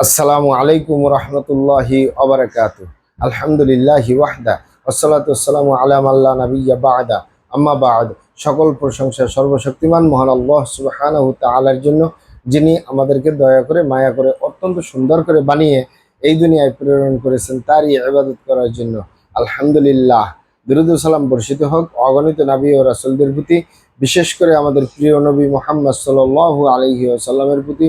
আসসালামু আলাইকুম রহমতুল্লাহি অবরাকাত আলহামদুলিল্লাহি ওয়াহদা আসসালাতু আসসালামু আলাম আল্লাহ নবিয়া বাদা। আম্মা বাদ, সকল প্রশংসা সর্বশক্তিমান মহান আল্লাহ সুবহানাহু তাআলার জন্য, যিনি আমাদেরকে দয়া করে, মায়া করে, অত্যন্ত সুন্দর করে বানিয়ে এই দুনিয়ায় প্রেরণ করেছেন তারই ইবাদত করার জন্য। আলহামদুলিল্লাহ। দুরুদ সালাম বর্ষিত হোক, অগণিত নবী ও রাসুলদের প্রতি, বিশেষ করে আমাদের প্রিয় নবী মোহাম্মদ সাল্লাল্লাহু আলাইহি ওয়াসাল্লামের প্রতি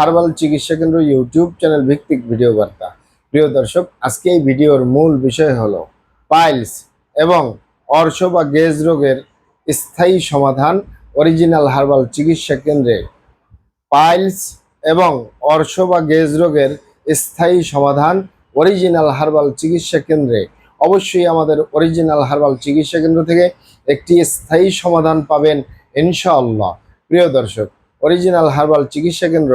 হার্বাল চিকিৎসা কেন্দ্র ইউটিউব চ্যানেল ভিত্তিক ভিডিও বার্তা। প্রিয় দর্শক, আজকে এই ভিডিওর মূল বিষয় হলো পাইলস এবং অর্শ বা গেজ রোগের স্থায়ী সমাধান অরিজিনাল হার্বাল চিকিৎসা কেন্দ্রে। পাইলস এবং অর্শ বা গেজ রোগের স্থায়ী সমাধান অরিজিনাল হার্বাল চিকিৎসা কেন্দ্রে। অবশ্যই আমাদের অরিজিনাল হার্বাল চিকিৎসা কেন্দ্র থেকে একটি স্থায়ী সমাধান পাবেন ইনশাআল্লাহ। প্রিয় দর্শক, অরিজিনাল হার্বাল চিকিৎসা কেন্দ্র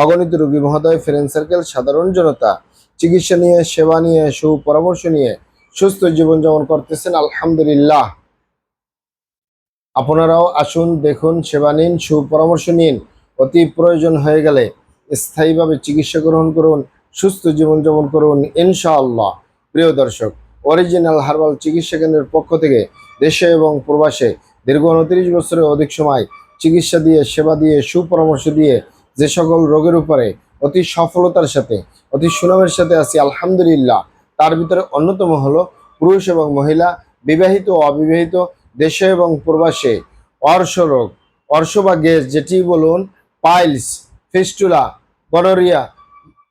অগণিত রোগী মহোদয়, ফ্রেন্ড সার্কেল, সাধারণ জনতা, চিকিৎসা নিয়ে, সেবা নিয়ে, সুপরামর্শ নিয়ে সুস্থ জীবনযাপন করতেছেন, আলহামদুলিল্লাহ। আপনারাও আসুন, দেখুন, সেবা নিন, সুপরামর্শ নিন। অতি প্রয়োজন হয়ে গেলে স্থায়ীভাবে চিকিৎসা গ্রহণ করুন, সুস্থ জীবন জীবনযাপন করুন, ইনশাআল্লাহ। প্রিয় দর্শক, অরিজিনাল হার্বাল চিকিৎসা কেন্দ্রের পক্ষ থেকে দেশে এবং প্রবাসে দীর্ঘ উনত্রিশ বছরের অধিক সময় চিকিৎসা দিয়ে, সেবা দিয়ে, সুপরামর্শ দিয়ে যে সকল রোগের উপরে অতি সফলতার সাথে, অতি সুনামের সাথে আছি, আলহামদুলিল্লাহ। তার ভিতরে অন্যতম হলো পুরুষ এবং মহিলা, বিবাহিত ও অবিবাহিত, দেশে এবং প্রবাসে। অর্শ রোগ, অর্শ বা গ্যাস যেটি বলুন, পাইলস, ফিস্টুলা, গনোরিয়া,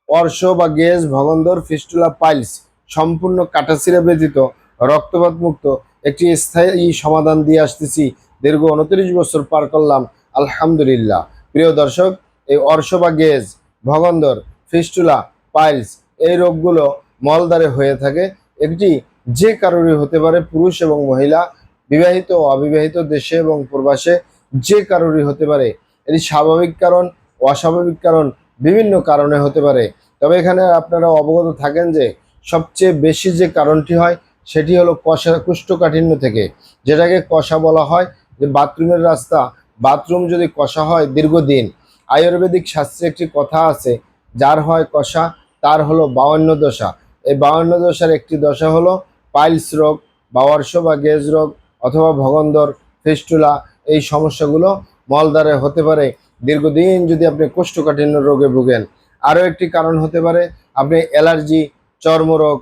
অর্শ বা গ্যাস, ভগন্দর, ফিস্টুলা, পাইলস সম্পূর্ণ কাটাছিরা ব্যতীত রক্তপাত মুক্ত একটি স্থায়ী সমাধান দিয়ে আসতেছি। দীর্ঘ উনত্রিশ বছর পার করলাম, আলহামদুলিল্লাহ। প্রিয় দর্শক এই অর্শ বা গেজ, ভগন্দর, ফিস্টুলা, পাইলস এই রোগগুলো মলদ্বারে হয়ে থাকে। একটি যে কারোরই হতে পারে, পুরুষ এবং মহিলা, বিবাহিত ও অবিবাহিত দেশে এবং প্রবাসে যে কারোরই হতে পারে। এটি স্বাভাবিক কারণ, অস্বাভাবিক কারণ, বিভিন্ন কারণে হতে পারে। তবে এখানে আপনারা অবগত থাকেন যে সবচেয়ে বেশি যে কারণটি হয়, সেটি হলো কষা কুষ্ঠকাঠিন্য থেকে, যেটাকে কষা বলা হয়। যে বাথরুমের রাস্তা, বাথরুম যদি কষা হয় দীর্ঘদিন আয়ুর্বেদিক শাস্ত্রে একটি কথা আছে, যার হয় কষা, তার হলো বাউন্ন দশা। এই বাউন্ন দশার একটি দশা হলো পাইলস রোগ বা অর্শ বা গেজ রোগ অথবা ভগন্দর, ফিস্টুলা, এই সমস্যাগুলো মলদ্বারে হতে পারে। দীর্ঘদিন যদি আপনি কোষ্ঠকাঠিন্য রোগে ভুগেন, আরও একটি কারণ হতে পারে, আপনি অ্যালার্জি, চর্মরোগ,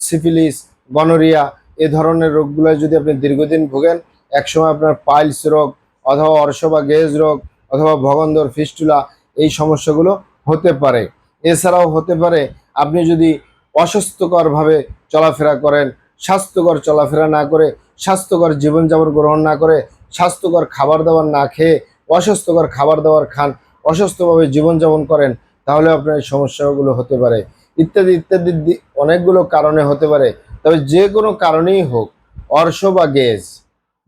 সিফিলিস, গনোরিয়া, এ ধরনের রোগগুলো যদি আপনি দীর্ঘদিন ভোগেন, একসময় আপনার পাইলস রোগ অথবা অর্শ বা গেজ রোগ অথবা ভগন্দর ফিস্টুলা এই সমস্যাগুলো হতে পারে। এছাড়াও হতে পারে আপনি যদি অস্বাস্থ্যকরভাবে চলাফেরা করেন, স্বাস্থ্যকর চলাফেরা না করে, স্বাস্থ্যকর জীবনযাপন গ্রহণ না করে, স্বাস্থ্যকর খাবার দাবার না খেয়ে অস্বাস্থ্যকর খাবার দাবার খান অসুস্থভাবে জীবনযাপন করেন, তাহলে আপনার এই সমস্যাগুলো হতে পারে। ইত্যাদি ইত্যাদি অনেকগুলো কারণে হতে পারে। তবে যে কোনো কারণেই হোক, অর্শ বা গেজ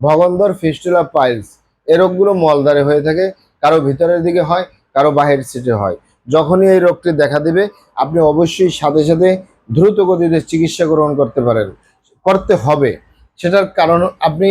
ভগন্দর ফিস্টুলা পাইলস, এ রোগগুলো মলদ্বারে হয়ে থাকে। কারও ভিতরের দিকে হয়, কারও বাহির সিটে হয়। যখনই এই রোগটি দেখা দেবে, আপনি অবশ্যই সাথে সাথে দ্রুত গতিতে চিকিৎসা গ্রহণ করতে পারেন। করতে হবে। সেটার কারণ আপনি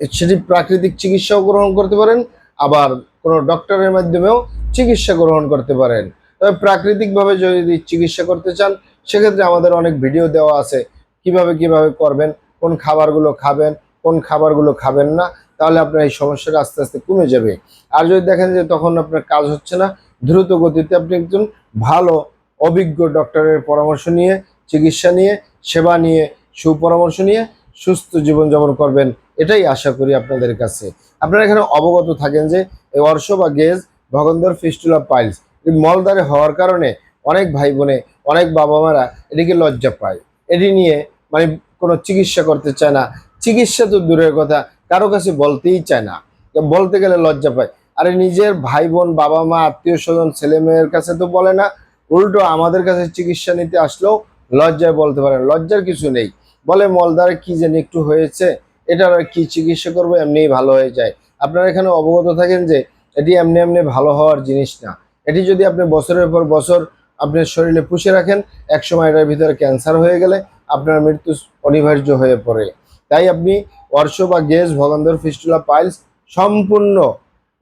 সেটি প্রাকৃতিক চিকিৎসাও গ্রহণ করতে পারেন, আবার কোনো ডক্টরের মাধ্যমেও চিকিৎসা গ্রহণ করতে পারেন। তবে প্রাকৃতিকভাবে যদি চিকিৎসা করতে চান, সেক্ষেত্রে আমাদের অনেক ভিডিও দেওয়া আছে। কীভাবে কীভাবে করবেন, কোন খাবারগুলো খাবেন, কোন খাবারগুলো খাবেন না তাহলে আপনার এই সমস্যাটা আস্তে আস্তে কমে যাবে। আর যদি দেখেন যে তখন আপনার কাজ হচ্ছে না, দ্রুত গতিতে আপনি একজন ভালো, অভিজ্ঞ ডক্টরের পরামর্শ নিয়ে, চিকিৎসা নিয়ে, সেবা নিয়ে, সুপরামর্শ নিয়ে সুস্থ জীবনযাপন করবেন। এটাই আশা করি আপনাদের কাছে। আপনারা এখানে অবগত থাকেন যে এই অর্শ বা গেজ, ভগন্দর ফিস্টুলা পাইলস মলদারে হওয়ার কারণে অনেক ভাই বোনে অনেক বাবা মারা এটিকে লজ্জা পায়। এটি নিয়ে মানে কোনো চিকিৎসা করতে চায় না। চিকিৎসা তো দূরের কথা কারও কাছে বলতেই চায় না। বলতে গেলে লজ্জা পায়। আরে নিজের ভাই বোন বাবা মা আত্মীয় স্বজন ছেলে মেয়ের কাছে তো বলে না। উল্টো আমাদের কাছে চিকিৎসা নিতে আসলেও লজ্জায় বলতে পারেন লজ্জার কিছু নেই। বলে মলদারে কি যেন একটু হয়েছে? এটার আর কি চিকিৎসা করব? এমনিই ভালো হয়ে যায়। আপনারা এখানে অবগত থাকেন যে, এটি এমনি এমনি ভালো হওয়ার জিনিস না। এটি যদি আপনি বছরের পর বছর আপনার শরীরে পুষে রাখেন, একসময় এটার ভিতরে ক্যান্সার হয়ে গেলে আপনার মৃত্যু অনিবার্য হয়ে পড়ে। তাই আপনি অর্শ বা গেজ ভগন্দর ফিস্টুলা, পাইলস সম্পূর্ণ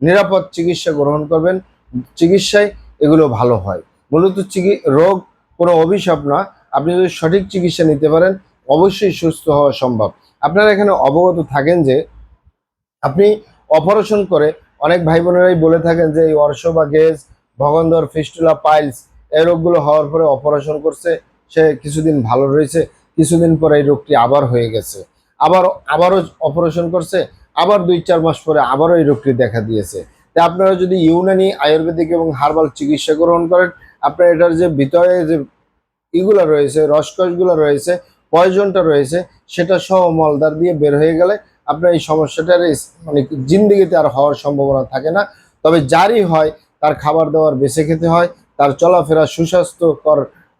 নিরাপদ চিকিৎসা গ্রহণ করবেন। চিকিৎসায় এগুলো ভালো হয়। মূলত চিকি- রোগ কোনো অভিশাপ না। আপনি যদি সঠিক চিকিৎসা নিতে পারেন, অবশ্যই সুস্থ হওয়া সম্ভব। আপনারা এখানে অবগত থাকেন যে, আপনি অপারেশন করে অনেক ভাই বোনেরাই বলে থাকেন যে, এই অর্শ বা গেজ ভগন্দর ফিস্টুলা, পাইলস এই রোগগুলো হওয়ার পরে অপারেশন করছে, সে কিছুদিন ভালো রয়েছে, কিছুদিন পরে এই রোগটি আবার হয়ে গেছে। আবার আবারও অপারেশন করছে, আবার দুই চার মাস পরে আবারও এই রোগটি দেখা দিয়েছে। তা আপনারা যদি ইউনানি, আয়ুর্বেদিক এবং হার্বাল চিকিৎসা গ্রহণ করেন, আপনার এটার যে ভিতরে যে ইগুলো রয়েছে, রসকসগুলো রয়েছে, পয়জনটা রয়েছে, সেটা সহ মলদার দিয়ে বের হয়ে গেলে আপনার এই সমস্যাটার মানে জিন্দিগিতে আর হওয়ার সম্ভাবনা থাকে না। তবে যারই হয়, তার খাবার দাবার বেছে খেতে হয়, তার চলাফেরা সুস্বাস্থ্যকর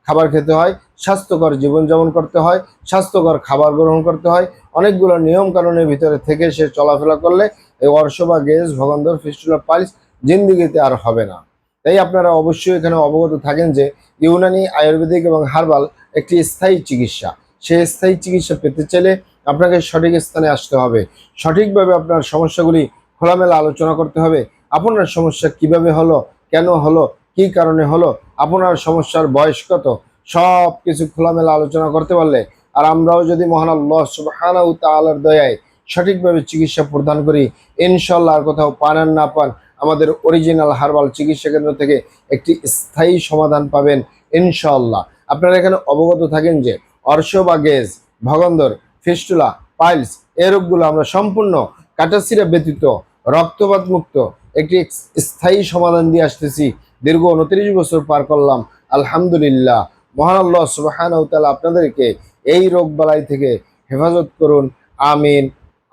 খাবার খেতে হয়, স্বাস্থ্যকর জীবনযাপন করতে হয়, স্বাস্থ্যকর খাবার গ্রহণ করতে হয়। অনেকগুলো নিয়ম কানুনের ভিতরে থেকে সে চলাফেরা করলে এই অর্শ বা গেজ ভগন্দর, ফিস্টুলা, পাইলস জিন্দিগিতে আর হবে না। তাই আপনারা অবশ্যই এখানে অবগত থাকেন যে ইউনানি, আয়ুর্বেদিক এবং হার্বাল একটি স্থায়ী চিকিৎসা। সেই স্থায়ী চিকিৎসা পেতে চাইলে আপনাকে সঠিক স্থানে আসতে হবে। সঠিকভাবে আপনার সমস্যাগুলি খোলামেলা আলোচনা করতে হবে। আপনার সমস্যা কীভাবে হলো, কেন হলো কি কারণে হলো? আপনার সমস্যার বয়স কত? সব কিছু খোলামেলা আলোচনা করতে পারলে আর আমরাও যদি মহান আল্লাহ সুবহানাহু তাআলার দয়ায় সঠিকভাবে চিকিৎসা প্রদান করি ইনশাল্লাহ আর কোথাও আর না পান, আমাদের অরিজিনাল হার্বাল চিকিৎসা কেন্দ্র থেকে একটি স্থায়ী সমাধান পাবেন ইনশাল্লাহ আপনারা এখানে অবগত থাকেন যে অর্শ বা গেজ, ভগন্দর, ফিস্টুলা, পাইলস এই রোগগুলো আমরা সম্পূর্ণ কাটাসিরা ব্যতীত, রক্তপাত মুক্ত, একটি স্থায়ী সমাধান দিয়ে আসতেছি। দীর্ঘ উনত্রিশ বছর পার করলাম। আলহামদুলিল্লাহ। মহান আল্লাহ সুবাহান আপনাদেরকে এই রোগ বালাই থেকে হেফাজত করুন। আমিন।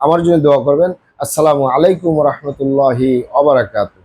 আমার জন্য দোয়া করবেন। আসসালামু আলাইকুম রহমতুল্লাহি অবরাকাতু